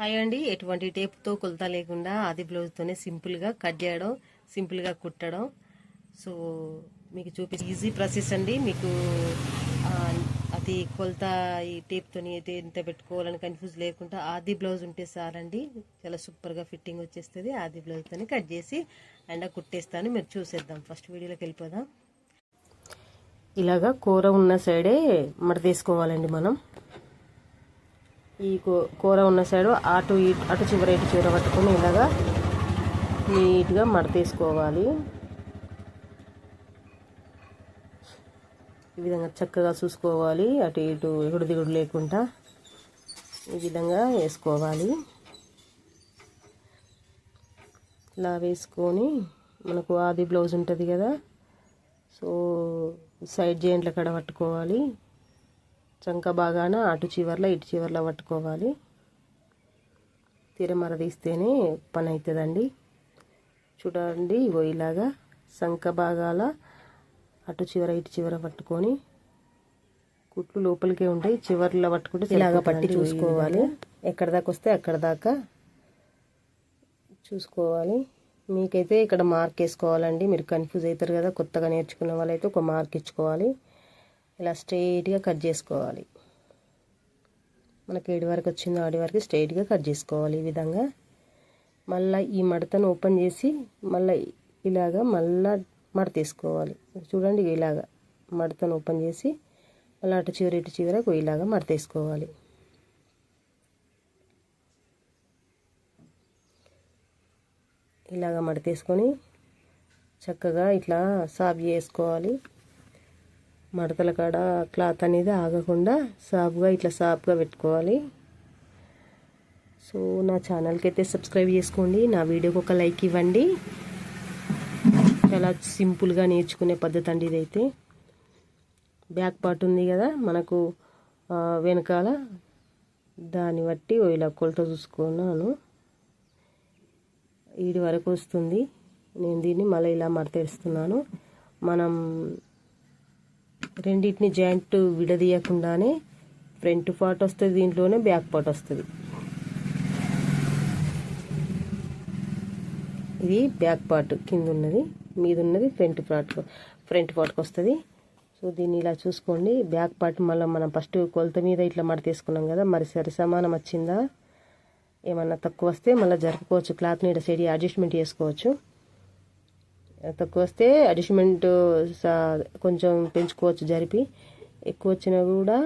Hi అండి. ఎటువంటి టేప్తో కొలత లేకుండా ఆది బ్లౌజ్తోనే సింపుల్గా కట్ చేయడం సింపుల్గా కుట్టడం. సో మీకు చూపి ఈజీ ప్రాసెస్ అండి. మీకు అది కొలత ఈ టేప్తోని అయితే ఎంత పెట్టుకోవాలని కన్ఫ్యూజ్ లేకుండా ఆది బ్లౌజ్ ఉంటే సారండి చాలా సూపర్గా ఫిట్టింగ్ వచ్చేస్తుంది. ఆది బ్లౌజ్తోని కట్ చేసి అండ్ కుట్టేస్తాను. మీరు చూసేద్దాం. ఫస్ట్ వీడియోలోకి వెళ్ళిపోదాం. ఇలాగా కూర ఉన్న సైడే మడ తీసుకోవాలండి మనం. ఈ కూర ఉన్న సైడు అటు ఇటు అటు చివర ఇటు చివర పట్టుకొని ఇలాగా నీట్గా మడతేసుకోవాలి. ఈ విధంగా చక్కగా చూసుకోవాలి. అటు ఇటు ఎగుడు దిగుడు లేకుండా ఈ విధంగా వేసుకోవాలి. ఇలా వేసుకొని మనకు ఆది బ్లౌజ్ ఉంటుంది కదా సో సైడ్ జాయింట్ల కాడ పట్టుకోవాలి. చంక బాగాన అటు చివర్లో ఇటు చివర్లో పట్టుకోవాలి. తిరమర తీస్తేనే పని అవుతుందండి చూడండి ఇగో ఇలాగా సంక భాగాల అటు చివర ఇటు చివర పట్టుకొని కుట్లు లోపలికే ఉంటాయి. చివర్లో పట్టుకుంటే ఇలాగా పట్టి చూసుకోవాలి. ఎక్కడ దాకా వస్తే అక్కడ దాకా చూసుకోవాలి. మీకైతే ఇక్కడ మార్క్ వేసుకోవాలండి. మీరు కన్ఫ్యూజ్ అవుతారు కదా కొత్తగా నేర్చుకున్న వాళ్ళైతే ఒక మార్క్ ఇచ్చుకోవాలి. ఇలా స్ట్రైట్గా కట్ చేసుకోవాలి. మనకి ఏడు వరకు వచ్చిందో ఆడి వరకు స్ట్రైట్గా కట్ చేసుకోవాలి ఈ విధంగా. మళ్ళీ ఈ మడతను ఓపెన్ చేసి మళ్ళీ ఇలాగా మళ్ళా మడత తీసుకోవాలి. చూడండి ఇలాగా మడతను ఓపెన్ చేసి మళ్ళీ అటు చివరి ఇటు చివరకు ఇలాగా మడతేసుకోవాలి ఇలాగ మడతేసుకొని చక్కగా ఇట్లా సాఫ్ చేసుకోవాలి. మడతల కాడ క్లాత్ అనేది ఆగకుండా సాఫ్గా ఇట్లా సాఫ్గా పెట్టుకోవాలి. సో నా ఛానల్కి అయితే సబ్స్క్రైబ్ చేసుకోండి నా వీడియోకి ఒక లైక్ ఇవ్వండి. చాలా సింపుల్గా నేర్చుకునే పద్ధతి అండి ఇదైతే. బ్యాక్ పార్ట్ ఉంది కదా మనకు వెనకాల దాన్ని బట్టి ఇలా కొలత చూసుకున్నాను. ఈడి వరకు వస్తుంది. నేను దీన్ని మళ్ళీ ఇలా మడతేస్తున్నాను. మనం రెండింటిని జాయింట్ విడదీయకుండానే ఫ్రంట్ పార్ట్ వస్తుంది దీంట్లోనే బ్యాక్ పార్ట్ వస్తుంది. ఇది బ్యాక్ పార్ట్ కింద ఉన్నది మీద ఉన్నది ఫ్రంట్ పార్ట్ ఫ్రంట్ పార్ట్కి వస్తుంది. సో దీన్ని ఇలా చూసుకోండి. బ్యాక్ పార్ట్ మళ్ళీ మనం ఫస్ట్ కొలత మీద ఇట్లా మడత తీసుకున్నాం కదా మరి సరి సమానం వచ్చిందా? ఏమన్నా తక్కువ వస్తే మళ్ళీ జరుపుకోవచ్చు క్లాత్ని ఇట్లా సైడ్ అడ్జస్ట్మెంట్ చేసుకోవచ్చు. తక్కువ వస్తే అడ్జస్ట్మెంట్ కొంచెం పెంచుకోవచ్చు జరిపి. ఎక్కువ వచ్చినా కూడా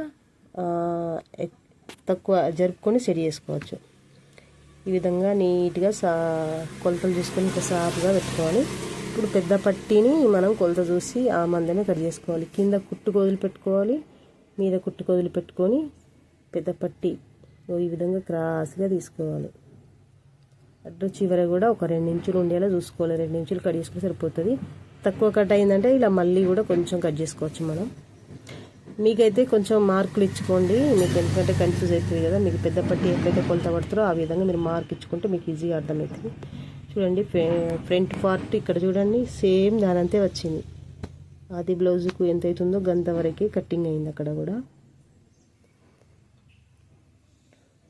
తక్కువ జరుపుకొని సెట్ చేసుకోవచ్చు. ఈ విధంగా నీట్గా సా కొలతలు చూసుకొని ఇంకా సాఫ్గా పెట్టుకోవాలి. ఇప్పుడు పెద్ద పట్టీని మనం కొలత చూసి ఆ మందమే కట్ చేసుకోవాలి. కింద కుట్టు కొదులు పెట్టుకోవాలి. మీద కుట్టు కొదులు పెట్టుకొని పెద్ద పట్టి. ఓ ఈ విధంగా క్రాస్గా తీసుకోవాలి. అటు చివర కూడా ఒక రెండు ఇంచులు ఉండేలా చూసుకోవాలి. రెండు ఇంచులు కట్ చేసుకుంటే సరిపోతుంది. తక్కువ కట్ అయిందంటే ఇలా మళ్ళీ కూడా కొంచెం కట్ చేసుకోవచ్చు మనం. మీకైతే కొంచెం మార్కులు ఇచ్చుకోండి. మీకు ఎందుకంటే కన్ఫ్యూజ్ అవుతుంది కదా. మీకు పెద్ద పట్టి ఎక్కడైతే కొలత పడుతుందో ఆ విధంగా మీరు మార్క్ ఇచ్చుకుంటే మీకు ఈజీగా అర్థమవుతుంది. చూడండి ఫ్రంట్ పార్ట్ ఇక్కడ చూడండి. సేమ్ దానంతే వచ్చింది. అది బ్లౌజుకు ఎంత అవుతుందో గంత వరకే కట్టింగ్ అయింది అక్కడ కూడా.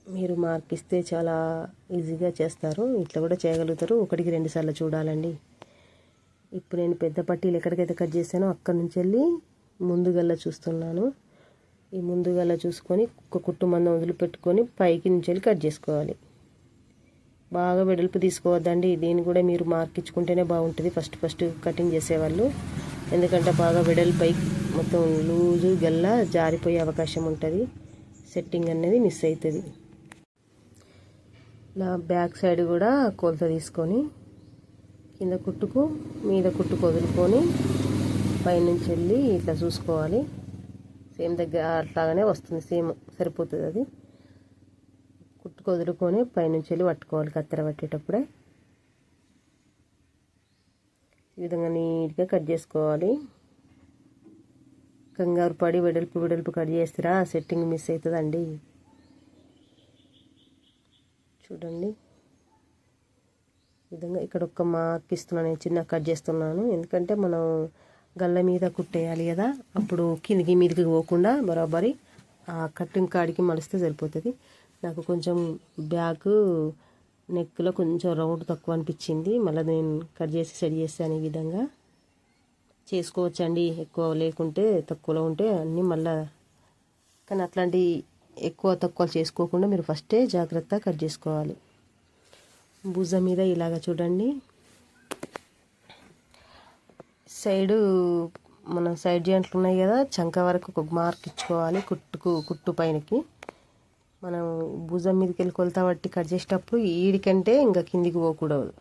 మీరు మార్క్ ఇస్తే చాలా ఈజీగా చేస్తారు. ఇట్లా కూడా చేయగలుగుతారు. ఒకటికి రెండు సార్లు చూడాలండి. ఇప్పుడు నేను పెద్ద పట్టీలు ఎక్కడికైతే కట్ చేశానో అక్కడి నుంచి వెళ్ళి ముందుగల్లా చూస్తున్నాను. ఈ ముందుగల్లా చూసుకొని ఒక కుట్టు మందం వదిలిపెట్టుకొని పైకి నుంచి వెళ్ళి కట్ చేసుకోవాలి. బాగా వెడల్పు తీసుకోవద్దండి. దీన్ని కూడా మీరు మార్క్ ఇచ్చుకుంటేనే బాగుంటుంది. ఫస్ట్ ఫస్ట్ కటింగ్ చేసేవాళ్ళు. ఎందుకంటే బాగా వెడల్పు పైకి మొత్తం లూజు గల్లా జారిపోయే అవకాశం ఉంటుంది. సెట్టింగ్ అనేది మిస్ అవుతుంది. ఇలా బ్యాక్ సైడ్ కూడా కొలత తీసుకొని కింద కుట్టుకు మీద కుట్టుకు వదులుకొని పైనుంచి వెళ్ళి ఇట్లా చూసుకోవాలి. సేమ్ దగ్గర అట్లాగానే వస్తుంది సేమ్ సరిపోతుంది అది. కుట్టుకు వదులుకొని పైనుంచి వెళ్ళి పట్టుకోవాలి కత్తెర పట్టేటప్పుడే. ఈ విధంగా నీట్గా కట్ చేసుకోవాలి. కంగారు పడి వెడల్పు వెడల్పు కట్ చేస్తారా సెట్టింగ్ మిస్ అవుతుందండి. చూడండి. విధంగా ఇక్కడ ఒక మార్క్ ఇస్తున్నాను నేను చిన్న కట్ చేస్తున్నాను. ఎందుకంటే మనం గల్ల మీద కుట్టేయాలి కదా. అప్పుడు కిందికి మీదికి పోకుండా బరాబరి ఆ కట్టింగ్ కాడికి మలిస్తే సరిపోతుంది. నాకు కొంచెం బ్యాగ్ నెక్లో కొంచెం రౌండ్ తక్కువ అనిపించింది. మళ్ళీ నేను కట్ చేసి సెట్ చేస్తాను ఈ విధంగా. చేసుకోవచ్చండి. ఎక్కువ లేకుంటే తక్కువలో ఉంటే అన్నీ మళ్ళీ. కానీ అట్లాంటి ఎక్కువ తక్కువ చేసుకోకుండా మీరు ఫస్టే జాగ్రత్త కట్ చేసుకోవాలి. భుజం మీద ఇలాగ చూడండి. సైడు మన సైడ్ జాయింట్లు ఉన్నాయి కదా చంక వరకు ఒక మార్క్ ఇచ్చుకోవాలి కుట్టుకు కుట్టు పైనకి. మనం భుజం మీదకి వెళ్ళి కొలత బట్టి కట్ చేసేటప్పుడు ఈడికంటే ఇంకా కిందికి పోకూడదు.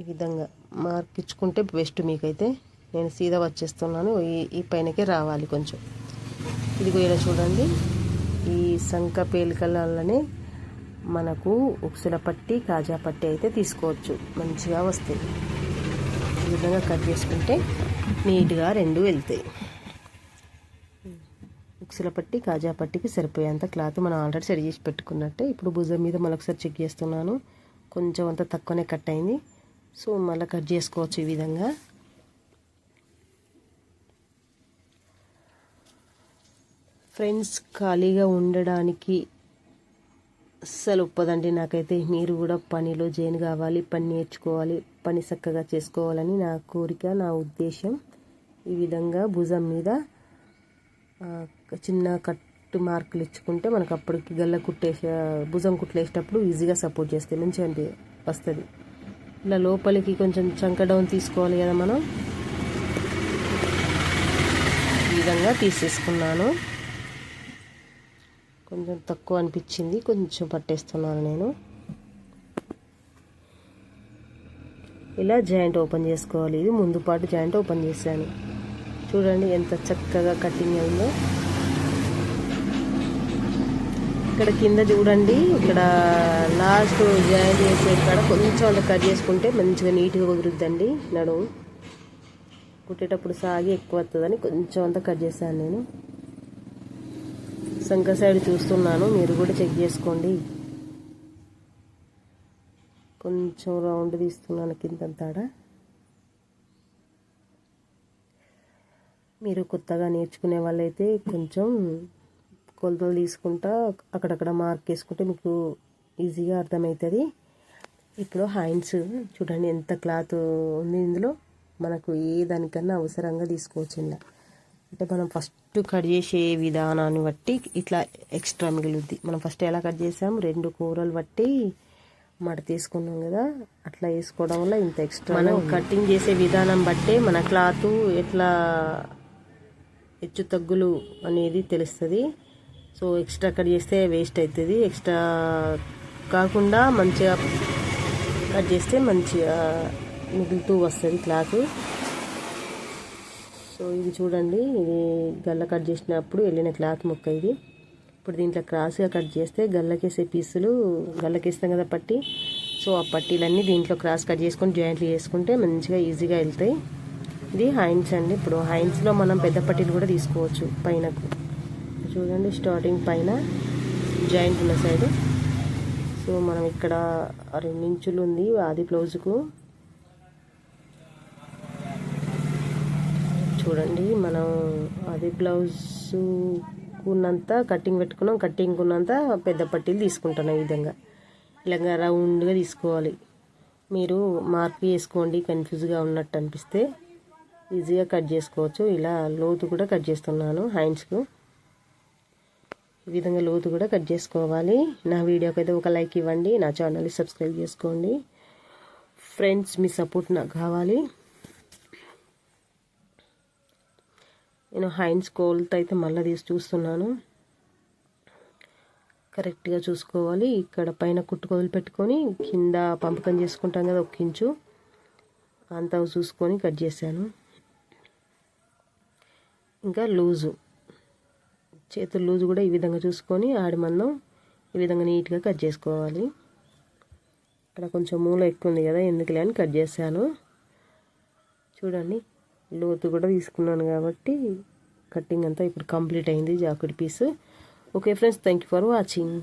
ఈ విధంగా మార్క్ ఇచ్చుకుంటే బెస్ట్ మీకైతే. నేను సీదా వచ్చేస్తున్నాను ఈ ఈ పైనకే రావాలి కొంచెం. ఇదిగో ఇలా చూడండి. ఈ సంక పేలికలనే మనకు ఉక్సుల పట్టి కాజా పట్టి అయితే తీసుకోవచ్చు. మంచిగా వస్తాయి. ఈ విధంగా కట్ చేసుకుంటే నీట్గా రెండు వెళ్తాయి. ఉక్సుల పట్టి కాజా పట్టికి సరిపోయేంత క్లాత్ మనం ఆల్రెడీ సెట్ చేసి పెట్టుకున్నట్టే ఇప్పుడు భుజం మీద మరొకసారి చెక్ చేస్తున్నాను. కొంచెం అంత తక్కువనే కట్ అయింది. సో మళ్ళీ కట్ చేసుకోవచ్చు ఈ విధంగా. ఫ్రెండ్స్ ఖాళీగా ఉండడానికి అస్సలు ఒప్పదండి. నాకైతే మీరు కూడా పనిలో జాయిన్ కావాలి పని నేర్చుకోవాలి పని చక్కగా చేసుకోవాలని నా కోరిక నా ఉద్దేశం. ఈ విధంగా భుజం మీద చిన్న కట్టు మార్కులు ఇచ్చుకుంటే మనకు అప్పటికి గల్ల కుట్టేసే భుజం కుట్లేసేటప్పుడు ఈజీగా సపోర్ట్ చేస్తే మంచిగా వస్తుంది. ఇలా లోపలికి కొంచెం చంక డౌన్ తీసుకోవాలి కదా మనం. ఈ విధంగా తీసేసుకున్నాను. కొంచెం తక్కువ అనిపించింది. కొంచెం పట్టేస్తున్నాను నేను. ఇలా జాయింట్ ఓపెన్ చేసుకోవాలి. ఇది ముందు పాటు జాయింట్ ఓపెన్ చేశాను. చూడండి ఎంత చక్కగా కటింగ్ అయిందో. ఇక్కడ కింద చూడండి. ఇక్కడ లాస్ట్ జాయింట్ చేసే ఇక్కడ కొంచెం అలా కట్ చేసుకుంటే మంచిగా నీట్గా కుదురుద్దండి నడుము. కుట్టేటప్పుడు సాగి ఎక్కువ వస్తుందని కొంచెం అంతా కట్ చేశాను నేను. సంక సైడ్ చూస్తున్నాను. మీరు కూడా చెక్ చేసుకోండి. కొంచెం రౌండ్ తీస్తున్నాను కిందంతాడ. మీరు కొత్తగా నేర్చుకునే వాళ్ళైతే కొంచెం కొలతలు తీసుకుంటా అక్కడక్కడ మార్క్ వేసుకుంటే మీకు ఈజీగా అర్థమవుతుంది. ఇప్పుడు హైన్స్ చూడండి ఎంత క్లాత్ ఉంది ఇందులో. మనకు ఏ దానికన్నా అవసరంగా తీసుకోవచ్చు ఇలా అంటే మనం ఫస్ట్ కట్ చేసే విధానాన్ని బట్టి ఇట్లా ఎక్స్ట్రా మిగులుద్ది. మనం ఫస్ట్ ఎలా కట్ చేసాం రెండు కూరలు బట్టి మడ తీసుకున్నాం కదా అట్లా వేసుకోవడం వల్ల ఇంత ఎక్స్ట్రా మనం కటింగ్ చేసే విధానం బట్టే మన క్లాత్ ఎట్లా హెచ్చు తగ్గులు అనేది తెలుస్తుంది. సో ఎక్స్ట్రా కట్ చేస్తే వేస్ట్ అవుతుంది ఎక్స్ట్రా కాకుండా మంచిగా కట్ చేస్తే మంచిగా మిగులుతూ వస్తుంది క్లాత్ సో ఇది చూడండి ఇది గల్ల కట్ చేసినప్పుడు వెళ్ళిన క్లాత్ ముక్క ఇది. ఇప్పుడు దీంట్లో క్రాస్గా కట్ చేస్తే గల్లకేసే పీసులు గల్లకేస్తాం కదా పట్టి. సో ఆ పట్టీలన్నీ దీంట్లో క్రాస్ కట్ చేసుకొని జాయింట్లు చేసుకుంటే మంచిగా ఈజీగా వెళ్తాయి. ఇది హైన్స్ అండి. ఇప్పుడు హైన్స్లో మనం పెద్ద పట్టీలు కూడా తీసుకోవచ్చు పైనకు. చూడండి స్టార్టింగ్ పైన జాయింట్ ఉన్న సైడ్. సో మనం ఇక్కడ రెండు ఇంచులు ఉంది ఆది బ్లౌజ్కు చూడండి. మనం అది బ్లౌజ్ ఉన్నంత కటింగ్ పెట్టుకున్నాం. కట్టింగ్ ఉన్నంత పెద్ద పట్టీలు తీసుకుంటాను ఈ విధంగా. ఇలాగా రౌండ్గా తీసుకోవాలి. మీరు మార్క్ చేసుకోండి. కన్ఫ్యూజ్గా ఉన్నట్టు అనిపిస్తే ఈజీగా కట్ చేసుకోవచ్చు. ఇలా లోతు కూడా కట్ చేస్తున్నాను హ్యాండ్స్కు. ఈ విధంగా లోతు కూడా కట్ చేసుకోవాలి. నా వీడియోకి అయితే ఒక లైక్ ఇవ్వండి. నా ఛానల్ని సబ్స్క్రైబ్ చేసుకోండి. ఫ్రెండ్స్ మీ సపోర్ట్ నాకు కావాలి. నేను హైన్స్ కోల్త్ అయితే మళ్ళీ తీసి చూస్తున్నాను. కరెక్ట్గా చూసుకోవాలి. ఇక్కడ పైన కుట్టుకోలు పెట్టుకొని కింద పంపకం చేసుకుంటాం కదా ఒక్కించు అంతా చూసుకొని కట్ చేశాను. ఇంకా లూజు. చేతులు లూజు కూడా ఈ విధంగా చూసుకొని ఆడి మందం ఈ విధంగా నీట్గా కట్ చేసుకోవాలి. ఇక్కడ కొంచెం మూల ఎక్కువ ఉంది కదా ఎందుకులే అని కట్ చేశాను. చూడండి. లోతు కూడా తీసుకున్నాను కాబట్టి కటింగ్ అంతా ఇప్పుడు కంప్లీట్ అయింది jacket piece. Okay friends thank you for watching